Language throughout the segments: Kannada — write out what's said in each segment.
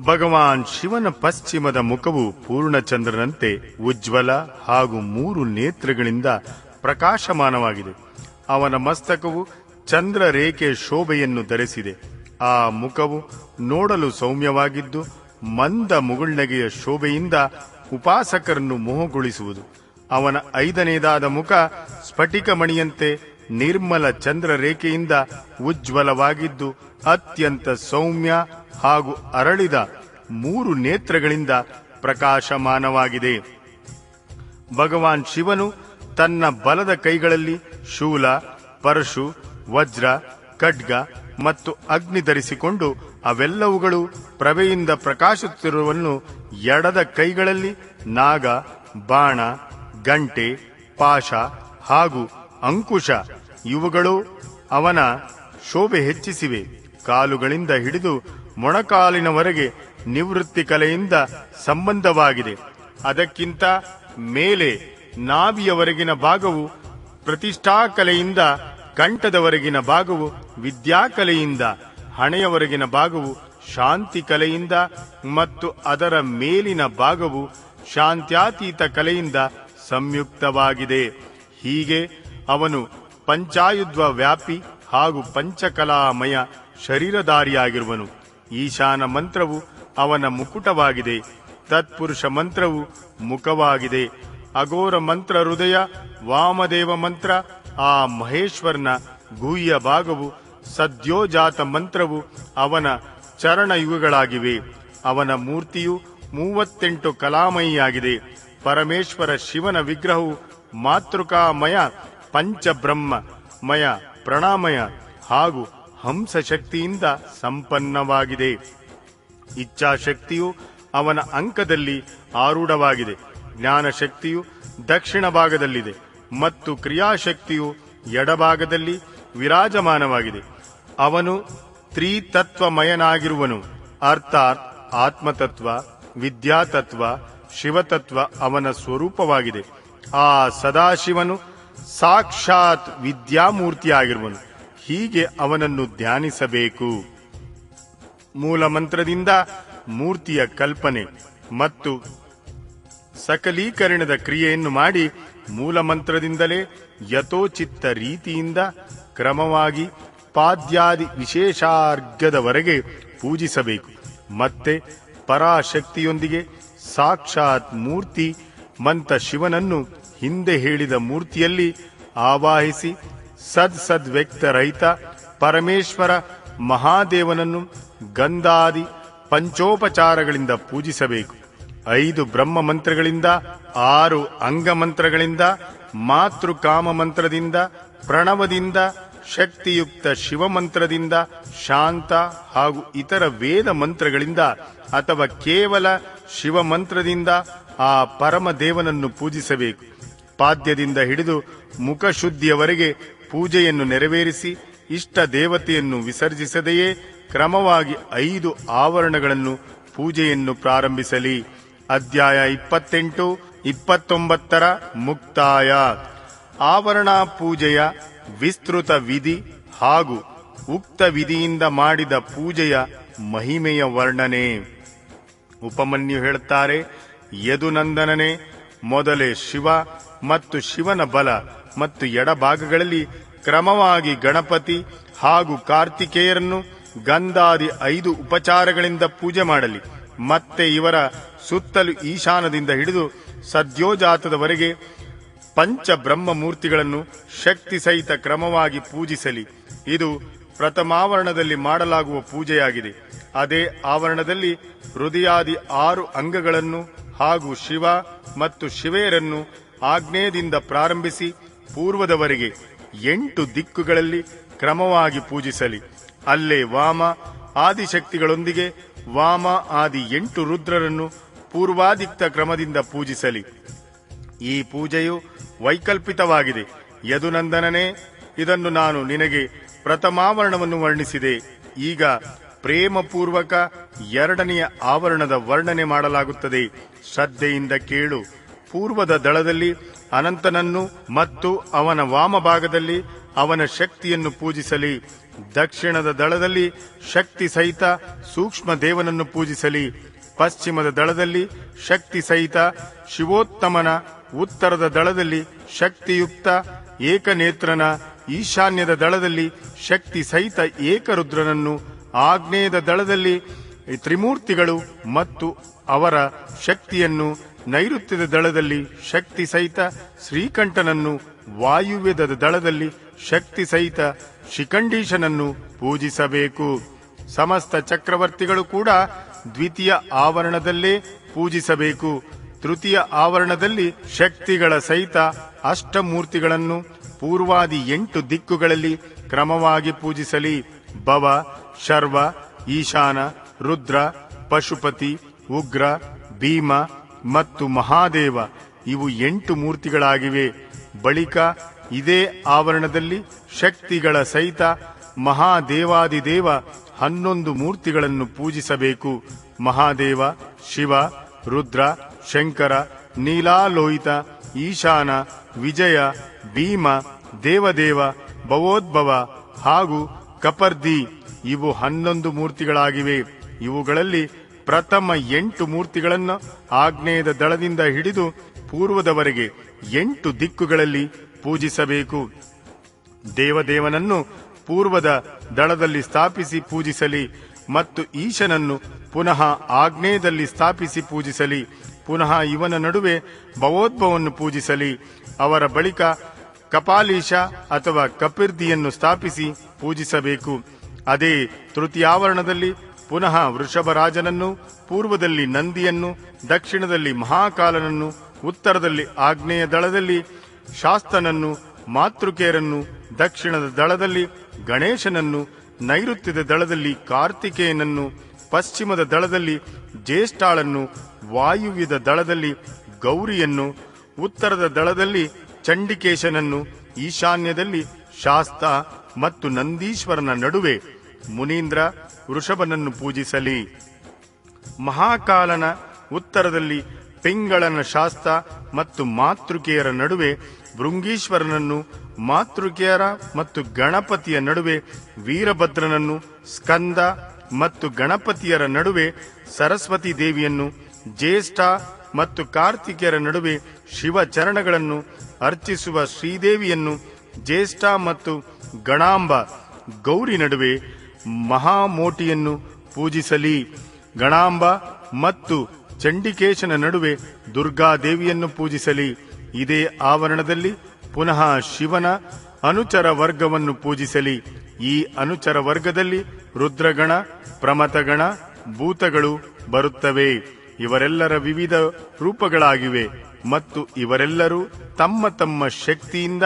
ಭಗವಾನ್ ಶಿವನ ಪಶ್ಚಿಮದ ಮುಖವು ಪೂರ್ಣಚಂದ್ರನಂತೆ ಉಜ್ವಲ ಹಾಗೂ ಮೂರು ನೇತ್ರಗಳಿಂದ ಪ್ರಕಾಶಮಾನವಾಗಿದೆ. ಅವನ ಮಸ್ತಕವು ಚಂದ್ರ ರೇಖೆ ಶೋಭೆಯನ್ನು ಧರಿಸಿದೆ. ಆ ಮುಖವು ನೋಡಲು ಸೌಮ್ಯವಾಗಿದ್ದು, ಮಂದ ಮುಗುಳ್ನಗೆಯ ಶೋಭೆಯಿಂದ ಉಪಾಸಕರನ್ನು ಮೋಹಗೊಳಿಸುವುದು. ಅವನ ಐದನೇದಾದ ಮುಖ ಸ್ಫಟಿಕ ಮಣಿಯಂತೆ ನಿರ್ಮಲ ಚಂದ್ರ ರೇಖೆಯಿಂದ ಉಜ್ವಲವಾಗಿದ್ದು ಅತ್ಯಂತ ಸೌಮ್ಯ ಹಾಗೂ ಅರಳಿದ ಮೂರು ನೇತ್ರಗಳಿಂದ ಪ್ರಕಾಶಮಾನವಾಗಿದೆ. ಭಗವಾನ್ ಶಿವನು ತನ್ನ ಬಲದ ಕೈಗಳಲ್ಲಿ ಶೂಲ, ಪರಶು, ವಜ್ರ, ಖಡ್ಗ ಮತ್ತು ಅಗ್ನಿ ಧರಿಸಿಕೊಂಡು ಅವೆಲ್ಲವುಗಳು ಪ್ರಭೆಯಿಂದ ಪ್ರಕಾಶಿಸುತ್ತಿರುವನ್ನು ಎಡದ ಕೈಗಳಲ್ಲಿ ನಾಗ, ಬಾಣ, ಗಂಟೆ ಪಾಶ ಹಾಗೂ ಅಂಕುಶ. ಇವುಗಳು ಅವನ ಶೋಭೆ ಹೆಚ್ಚಿಸಿವೆ. ಕಾಲುಗಳಿಂದ ಹಿಡಿದು ಮೊಣಕಾಲಿನವರೆಗೆ ನಿವೃತ್ತಿ ಕಲೆಯಿಂದ ಸಂಬಂಧವಾಗಿದೆ. ಅದಕ್ಕಿಂತ ಮೇಲೆ ನಾಭಿಯವರೆಗಿನ ಭಾಗವು ಪ್ರತಿಷ್ಠಾಕಲೆಯಿಂದ ಕಂಠದವರೆಗಿನ ಭಾಗವು ವಿದ್ಯಾಕಲೆಯಿಂದ ಹಣೆಯವರೆಗಿನ ಭಾಗವು ಶಾಂತಿ ಕಲೆಯಿಂದ ಮತ್ತು ಅದರ ಮೇಲಿನ ಭಾಗವು ಶಾಂತ್ಯಾತೀತ ಕಲೆಯಿಂದ ಸಂಯುಕ್ತವಾಗಿದೆ. ಹೀಗೆ ಅವನು ಪಂಚಾಯುಧ್ವ ವ್ಯಾಪಿ ಹಾಗೂ ಪಂಚಕಲಾಮಯ ಶರೀರಧಾರಿಯಾಗಿರುವನು. ಈಶಾನ ಮಂತ್ರವು ಅವನ ಮುಕುಟವಾಗಿದೆ. ತತ್ಪುರುಷ ಮಂತ್ರವು ಮುಖವಾಗಿದೆ. ಅಘೋರ ಮಂತ್ರ ಹೃದಯ, ವಾಮದೇವ ಮಂತ್ರ, ಆ ಮಹೇಶ್ವರನ ಗುಹ್ಯ ಭಾಗವು, ಸದ್ಯೋಜಾತ ಮಂತ್ರವು ಅವನ ಚರಣಯುಗಗಳಾಗಿವೆ. ಅವನ ಮೂರ್ತಿಯು ಮೂವತ್ತೆಂಟು ಕಲಾಮಯಿಯಾಗಿದೆ. ಪರಮೇಶ್ವರ ಶಿವನ ವಿಗ್ರಹವು ಮಾತೃಕಾಮಯ ಪಂಚಬ್ರಹ್ಮಮಯ ಪ್ರಣಾಮಯ ಹಾಗೂ ಹಂಸ ಶಕ್ತಿಯಿಂದ ಸಂಪನ್ನವಾಗಿದೆ. ಇಚ್ಛಾಶಕ್ತಿಯು ಅವನ ಅಂಕದಲ್ಲಿ ಆರೂಢವಾಗಿದೆ. ಜ್ಞಾನಶಕ್ತಿಯು ದಕ್ಷಿಣ ಭಾಗದಲ್ಲಿದೆ ಮತ್ತು ಕ್ರಿಯಾಶಕ್ತಿಯು ಎಡಭಾಗದಲ್ಲಿ ವಿರಾಜಮಾನವಾಗಿದೆ. ಅವನು ತ್ರಿತತ್ವಮಯನಾಗಿರುವನು. ಅರ್ಥಾತ್ ಆತ್ಮತತ್ವ, ವಿದ್ಯಾತತ್ವ, ಶಿವತತ್ವ ಅವನ ಸ್ವರೂಪವಾಗಿದೆ. ಆ ಸದಾಶಿವನು ಸಾಕ್ಷಾತ್ ವಿದ್ಯಾಮೂರ್ತಿಯಾಗಿರುವನು. ಹೀಗೆ ಅವನನ್ನು ಧ್ಯಾನಿಸಬೇಕು. ಮೂಲ ಮಂತ್ರದಿಂದ ಮೂರ್ತಿಯ ಕಲ್ಪನೆ ಮತ್ತು ಸಕಲೀಕರಣದ ಕ್ರಿಯೆಯನ್ನು ಮಾಡಿ ಮೂಲ ಮಂತ್ರದಿಂದಲೇ ಯಥೋಚಿತ್ತ ರೀತಿಯಿಂದ ಕ್ರಮವಾಗಿ ಪಾದ್ಯಾದಿ ವಿಶೇಷಾರ್ಘದವರೆಗೆ ಪೂಜಿಸಬೇಕು. ಮತ್ತೆ ಪರಾಶಕ್ತಿಯೊಂದಿಗೆ ಸಾಕ್ಷಾತ್ ಮೂರ್ತಿ ಮಂತ ಶಿವನನ್ನು ಹಿಂದೆ ಹೇಳಿದ ಮೂರ್ತಿಯಲ್ಲಿ ಆವಾಹಿಸಿ ಸದ್ ವ್ಯಕ್ತ ರಹಿತ ಪರಮೇಶ್ವರ ಮಹಾದೇವನನ್ನು ಗಂಧಾದಿ ಪಂಚೋಪಚಾರಗಳಿಂದ ಪೂಜಿಸಬೇಕು. ಐದು ಬ್ರಹ್ಮ ಮಂತ್ರಗಳಿಂದ, ಆರು ಅಂಗ ಮಂತ್ರಗಳಿಂದ, ಮಾತೃಕಾಮ ಮಂತ್ರದಿಂದ, ಪ್ರಣವದಿಂದ, ಶಕ್ತಿಯುಕ್ತ ಶಿವ ಮಂತ್ರದಿಂದ, ಶಾಂತ ಹಾಗೂ ಇತರ ವೇದ ಮಂತ್ರಗಳಿಂದ ಅಥವಾ ಕೇವಲ ಶಿವ ಮಂತ್ರದಿಂದ ಆ ಪರಮ ದೇವನನ್ನು ಪೂಜಿಸಬೇಕು. ಪಾದ್ಯದಿಂದ ಹಿಡಿದು ಮುಖಶುದ್ಧಿಯವರೆಗೆ ಪೂಜೆಯನ್ನು ನೆರವೇರಿಸಿ ಇಷ್ಟ ದೇವತೆಯನ್ನು ವಿಸರ್ಜಿಸದೆಯೇ ಕ್ರಮವಾಗಿ ಐದು ಆವರಣಗಳನ್ನು ಪೂಜೆಯನ್ನು ಪ್ರಾರಂಭಿಸಲಿ. ಅಧ್ಯಾಯ ಇಪ್ಪತ್ತೆಂಟು, ಇಪ್ಪತ್ತೊಂಬತ್ತರ ಮುಕ್ತಾಯ. ಆವರಣ ಪೂಜೆಯ ವಿಸ್ತೃತ ವಿಧಿ ಹಾಗೂ ಉಕ್ತ ವಿಧಿಯಿಂದ ಮಾಡಿದ ಪೂಜೆಯ ಮಹಿಮೆಯ ವರ್ಣನೆ. ಉಪಮನ್ಯು ಹೇಳುತ್ತಾರೆ, ಯದುನಂದನನೇ, ಮೊದಲೇ ಶಿವ ಮತ್ತು ಶಿವನ ಬಲ ಮತ್ತು ಎಡಭಾಗಗಳಲ್ಲಿ ಕ್ರಮವಾಗಿ ಗಣಪತಿ ಹಾಗೂ ಕಾರ್ತಿಕೇಯರನ್ನು ಗಂಧಾದಿ ಐದು ಉಪಚಾರಗಳಿಂದ ಪೂಜೆ ಮಾಡಲಿ. ಮತ್ತೆ ಇವರ ಸುತ್ತಲೂ ಈಶಾನದಿಂದ ಹಿಡಿದು ಸದ್ಯೋಜಾತದವರೆಗೆ ಪಂಚ ಬ್ರಹ್ಮ ಮೂರ್ತಿಗಳನ್ನು ಶಕ್ತಿ ಸಹಿತ ಕ್ರಮವಾಗಿ ಪೂಜಿಸಲಿ. ಇದು ಪ್ರಥಮಾವರಣದಲ್ಲಿ ಮಾಡಲಾಗುವ ಪೂಜೆಯಾಗಿದೆ. ಅದೇ ಆವರಣದಲ್ಲಿ ಹೃದಯಾದಿ ಆರು ಅಂಗಗಳನ್ನು ಹಾಗೂ ಶಿವ ಮತ್ತು ಶಿವೆಯರನ್ನು ಆಗ್ನೇಯದಿಂದ ಪ್ರಾರಂಭಿಸಿ ಪೂರ್ವದವರೆಗೆ ಎಂಟು ದಿಕ್ಕುಗಳಲ್ಲಿ ಕ್ರಮವಾಗಿ ಪೂಜಿಸಲಿ. ಅಲ್ಲೇ ವಾಮ ಆದಿಶಕ್ತಿಗಳೊಂದಿಗೆ ವಾಮ ಆದಿ ಎಂಟು ರುದ್ರರನ್ನು ಪೂರ್ವಾದಿಕ್ತ ಕ್ರಮದಿಂದ ಪೂಜಿಸಲಿ. ಈ ಪೂಜೆಯು ವೈಕಲ್ಪಿತವಾಗಿದೆ. ಯದುನಂದನನೇ, ಇದನ್ನು ನಾನು ನಿನಗೆ ಪ್ರಥಮಾವರಣವನ್ನು ವರ್ಣಿಸಿದೆ. ಈಗ ಪ್ರೇಮಪೂರ್ವಕ ಎರಡನೆಯ ಆವರಣದ ವರ್ಣನೆ ಮಾಡಲಾಗುತ್ತದೆ. ಶ್ರದ್ಧೆಯಿಂದ ಕೇಳು. ಪೂರ್ವದ ದಳದಲ್ಲಿ ಅನಂತನನ್ನು ಮತ್ತು ಅವನ ವಾಮಭಾಗದಲ್ಲಿ ಅವನ ಶಕ್ತಿಯನ್ನು ಪೂಜಿಸಲಿ. ದಕ್ಷಿಣದ ದಳದಲ್ಲಿ ಶಕ್ತಿ ಸಹಿತ ಸೂಕ್ಷ್ಮ ದೇವನನ್ನು ಪೂಜಿಸಲಿ. ಪಶ್ಚಿಮದ ದಳದಲ್ಲಿ ಶಕ್ತಿ ಸಹಿತ ಶಿವೋತ್ತಮನ, ಉತ್ತರದ ದಳದಲ್ಲಿ ಶಕ್ತಿಯುಕ್ತ ಏಕನೇತ್ರನ, ಈಶಾನ್ಯದ ದಳದಲ್ಲಿ ಶಕ್ತಿ ಸಹಿತ ಏಕರುದ್ರನನ್ನು, ಆಗ್ನೇಯದ ದಳದಲ್ಲಿ ತ್ರಿಮೂರ್ತಿಗಳು ಮತ್ತು ಅವರ ಶಕ್ತಿಯನ್ನು ನೈಋತ್ಯದ ದಳದಲ್ಲಿ ಶಕ್ತಿ ಸಹಿತ ಶ್ರೀಕಂಠನನ್ನು, ವಾಯುವ್ಯದ ದಳದಲ್ಲಿ ಶಕ್ತಿ ಸಹಿತ ಶಿಖಂಡೀಶನನ್ನು ಪೂಜಿಸಬೇಕು. ಸಮಸ್ತ ಚಕ್ರವರ್ತಿಗಳು ಕೂಡ ದ್ವಿತೀಯ ಆವರಣದಲ್ಲೇ ಪೂಜಿಸಬೇಕು. ತೃತೀಯ ಆವರಣದಲ್ಲಿ ಶಕ್ತಿಗಳ ಸಹಿತ ಅಷ್ಟಮೂರ್ತಿಗಳನ್ನು ಪೂರ್ವಾದಿ ಎಂಟು ದಿಕ್ಕುಗಳಲ್ಲಿ ಕ್ರಮವಾಗಿ ಪೂಜಿಸಲಿ. ಭವ, ಶರ್ವ, ಈಶಾನ, ರುದ್ರ, ಪಶುಪತಿ, ಉಗ್ರ, ಭೀಮ ಮತ್ತು ಮಹಾದೇವ ಇವು ಎಂಟು ಮೂರ್ತಿಗಳಾಗಿವೆ. ಬಳಿಕ ಇದೇ ಆವರಣದಲ್ಲಿ ಶಕ್ತಿಗಳ ಸಹಿತ ಮಹಾದೇವಾದಿದೇವ ಹನ್ನೊಂದು ಮೂರ್ತಿಗಳನ್ನು ಪೂಜಿಸಬೇಕು. ಮಹಾದೇವ, ಶಿವ, ರುದ್ರ, ಶಂಕರ, ನೀಲಾಲೋಹಿತ, ಈಶಾನ, ವಿಜಯ, ಭೀಮ, ದೇವದೇವ, ಭವೋದ್ಭವ ಹಾಗೂ ಕಪರ್ದಿ ಇವು ಹನ್ನೊಂದು ಮೂರ್ತಿಗಳಾಗಿವೆ. ಇವುಗಳಲ್ಲಿ ಪ್ರಥಮ ಎಂಟು ಮೂರ್ತಿಗಳನ್ನು ಆಗ್ನೇಯದ ದಳದಿಂದ ಹಿಡಿದು ಪೂರ್ವದವರೆಗೆ ಎಂಟು ದಿಕ್ಕುಗಳಲ್ಲಿ ಪೂಜಿಸಬೇಕು. ದೇವದೇವನನ್ನು ಪೂರ್ವದ ದಳದಲ್ಲಿ ಸ್ಥಾಪಿಸಿ ಪೂಜಿಸಲಿ ಮತ್ತು ಈಶನನ್ನು ಪುನಃ ಆಗ್ನೇಯದಲ್ಲಿ ಸ್ಥಾಪಿಸಿ ಪೂಜಿಸಲಿ. ಪುನಃ ಇವನ ನಡುವೆ ಭವೋದ್ಭವನ್ನು ಪೂಜಿಸಲಿ. ಅವರ ಬಳಿಕ ಕಪಾಲೀಶ ಅಥವಾ ಕಪಿರ್ದಿಯನ್ನು ಸ್ಥಾಪಿಸಿ ಪೂಜಿಸಬೇಕು. ಅದೇ ತೃತೀಯಾವರಣದಲ್ಲಿ ಪುನಃ ವೃಷಭರಾಜನನ್ನು, ಪೂರ್ವದಲ್ಲಿ ನಂದಿಯನ್ನು, ದಕ್ಷಿಣದಲ್ಲಿ ಮಹಾಕಾಲನನ್ನು, ಉತ್ತರದಲ್ಲಿ ಆಗ್ನೇಯ ದಳದಲ್ಲಿ ಶಾಸ್ತನನ್ನು, ಮಾತೃಕೇರನ್ನು, ದಕ್ಷಿಣದ ದಳದಲ್ಲಿ ಗಣೇಶನನ್ನು, ನೈಋತ್ಯದ ದಳದಲ್ಲಿ ಕಾರ್ತಿಕೇಯನನ್ನು, ಪಶ್ಚಿಮದ ದಳದಲ್ಲಿ ಜ್ಯೇಷ್ಠಾಳನ್ನು, ವಾಯುವ್ಯದ ದಳದಲ್ಲಿ ಗೌರಿಯನ್ನು, ಉತ್ತರದ ದಳದಲ್ಲಿ ಚಂಡಿಕೇಶನನ್ನು, ಈಶಾನ್ಯದಲ್ಲಿ ಶಾಸ್ತ ಮತ್ತು ನಂದೀಶ್ವರನ ನಡುವೆ ಮುನೀಂದ್ರ ವೃಷಭನನ್ನು ಪೂಜಿಸಲಿ. ಮಹಾಕಾಲನ ಉತ್ತರದಲ್ಲಿ ಪಿಂಗಳನ ಶಾಸ್ತ ಮತ್ತು ಮಾತೃಕೆಯರ ನಡುವೆ ಭೃಂಗೀಶ್ವರನನ್ನು, ಮಾತೃಕೆಯರ ಮತ್ತು ಗಣಪತಿಯ ನಡುವೆ ವೀರಭದ್ರನನ್ನು, ಸ್ಕಂದ ಮತ್ತು ಗಣಪತಿಯರ ನಡುವೆ ಸರಸ್ವತಿ ದೇವಿಯನ್ನು, ಜ್ಯೇಷ್ಠ ಮತ್ತು ಕಾರ್ತಿಕೆಯರ ನಡುವೆ ಶಿವ ಚರಣಗಳನ್ನು ಅರ್ಚಿಸುವ ಶ್ರೀದೇವಿಯನ್ನು ಜ್ಯೇಷ್ಠ ಮತ್ತು ಗಣಾಂಬ ಗೌರಿ ನಡುವೆ ಮಹಾಮೋಟಿಯನ್ನು ಪೂಜಿಸಲಿ. ಗಣಾಂಬ ಮತ್ತು ಚಂಡಿಕೇಶನ ನಡುವೆ ದುರ್ಗಾದೇವಿಯನ್ನು ಪೂಜಿಸಲಿ. ಇದೇ ಆವರಣದಲ್ಲಿ ಪುನಃ ಶಿವನ ಅನುಚರ ವರ್ಗವನ್ನು ಪೂಜಿಸಲಿ. ಈ ಅನುಚರ ವರ್ಗದಲ್ಲಿ ರುದ್ರಗಣ ಪ್ರಮತಗಣ ಭೂತಗಳು ಬರುತ್ತವೆ. ಇವರೆಲ್ಲರ ವಿವಿಧ ರೂಪಗಳಾಗಿವೆ ಮತ್ತು ಇವರೆಲ್ಲರೂ ತಮ್ಮ ತಮ್ಮ ಶಕ್ತಿಯಿಂದ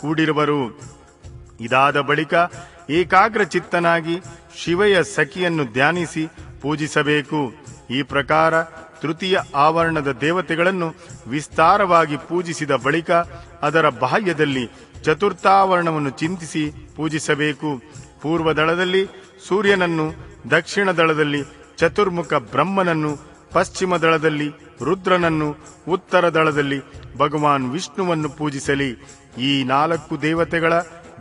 ಕೂಡಿರುವರು. ಇದಾದ ಬಳಿಕ ಏಕಾಗ್ರ ಚಿತ್ತನಾಗಿ ಶಿವೆಯ ಸಖಿಯನ್ನು ಧ್ಯಾನಿಸಿ ಪೂಜಿಸಬೇಕು. ಈ ಪ್ರಕಾರ ತೃತೀಯ ಆವರಣದ ದೇವತೆಗಳನ್ನು ವಿಸ್ತಾರವಾಗಿ ಪೂಜಿಸಿದ ಬಳಿಕ ಅದರ ಬಾಹ್ಯದಲ್ಲಿ ಚತುರ್ಥಾವರಣವನ್ನು ಚಿಂತಿಸಿ ಪೂಜಿಸಬೇಕು. ಪೂರ್ವ ದಳದಲ್ಲಿ ಸೂರ್ಯನನ್ನು ದಕ್ಷಿಣ ದಳದಲ್ಲಿ ಚತುರ್ಮುಖ ಬ್ರಹ್ಮನನ್ನು ಪಶ್ಚಿಮ ದಳದಲ್ಲಿ ರುದ್ರನನ್ನು ಉತ್ತರ ದಳದಲ್ಲಿ ಭಗವಾನ್ ವಿಷ್ಣುವನ್ನು ಪೂಜಿಸಲಿ. ಈ ನಾಲ್ಕು ದೇವತೆಗಳ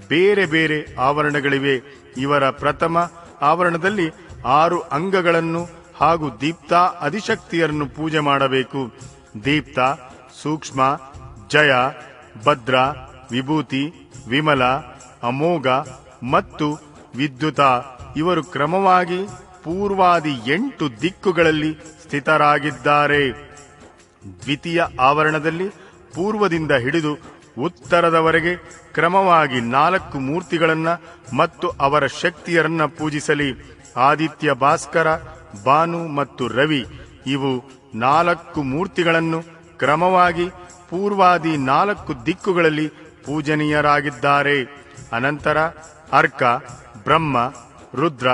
ಬೇರೆ ಬೇರೆ ಆವರಣಗಳಿವೆ. ಇವರ ಪ್ರಥಮ ಆವರಣದಲ್ಲಿ ಆರು ಅಂಗಗಳನ್ನು ಹಾಗೂ ದೀಪ್ತಾ ಅಧಿಶಕ್ತಿಯರನ್ನು ಪೂಜೆ ಮಾಡಬೇಕು. ದೀಪ್ತ, ಸೂಕ್ಷ್ಮ, ಜಯ, ಭದ್ರ, ವಿಭೂತಿ, ವಿಮಲ, ಅಮೋಘ ಮತ್ತು ವಿದ್ಯುತ ಇವರು ಕ್ರಮವಾಗಿ ಪೂರ್ವಾದಿ ಎಂಟು ದಿಕ್ಕುಗಳಲ್ಲಿ ಸ್ಥಿತರಾಗಿದ್ದಾರೆ. ದ್ವಿತೀಯ ಆವರಣದಲ್ಲಿ ಪೂರ್ವದಿಂದ ಹಿಡಿದು ಉತ್ತರದವರೆಗೆ ಕ್ರಮವಾಗಿ ನಾಲ್ಕು ಮೂರ್ತಿಗಳನ್ನ ಮತ್ತು ಅವರ ಶಕ್ತಿಯರನ್ನ ಪೂಜಿಸಲಿ. ಆದಿತ್ಯ ಭಾಸ್ಕರ ಬಾನು ಮತ್ತು ರವಿ ಇವು ನಾಲ್ಕು ಮೂರ್ತಿಗಳನ್ನು ಕ್ರಮವಾಗಿ ಪೂರ್ವಾದಿ ನಾಲ್ಕು ದಿಕ್ಕುಗಳಲ್ಲಿ ಪೂಜನೀಯರಾಗಿದ್ದಾರೆ. ಅನಂತರ ಅರ್ಕ, ಬ್ರಹ್ಮ, ರುದ್ರ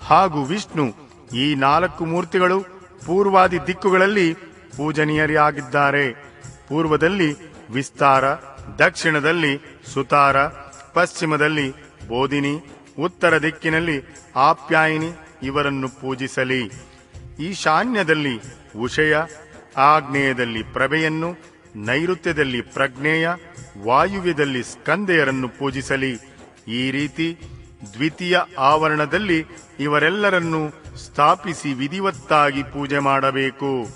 ಹಾಗೂ ವಿಷ್ಣು ಈ ನಾಲ್ಕು ಮೂರ್ತಿಗಳು ಪೂರ್ವಾದಿ ದಿಕ್ಕುಗಳಲ್ಲಿ ಪೂಜನೀಯರಾಗಿದ್ದಾರೆ ಪೂರ್ವದಲ್ಲಿ ವಿಸ್ತಾರ ದಕ್ಷಿಣದಲ್ಲಿ ಸುತಾರ, ಪಶ್ಚಿಮದಲ್ಲಿ ಬೋಧಿನಿ, ಉತ್ತರ ದಿಕ್ಕಿನಲ್ಲಿ ಆಪ್ಯಾಯಿನಿ ಇವರನ್ನು ಪೂಜಿಸಲಿ. ಈಶಾನ್ಯದಲ್ಲಿ ಉಷಯ, ಆಗ್ನೇಯದಲ್ಲಿ ಪ್ರಭೆಯನ್ನು, ನೈಋತ್ಯದಲ್ಲಿ ಪ್ರಜ್ಞೇಯ, ವಾಯುವ್ಯದಲ್ಲಿ ಸ್ಕಂದೆಯರನ್ನು ಪೂಜಿಸಲಿ. ಈ ರೀತಿ ದ್ವಿತೀಯ ಆವರಣದಲ್ಲಿ ಇವರೆಲ್ಲರನ್ನೂ ಸ್ಥಾಪಿಸಿ ವಿಧಿವತ್ತಾಗಿ ಪೂಜೆ ಮಾಡಬೇಕು.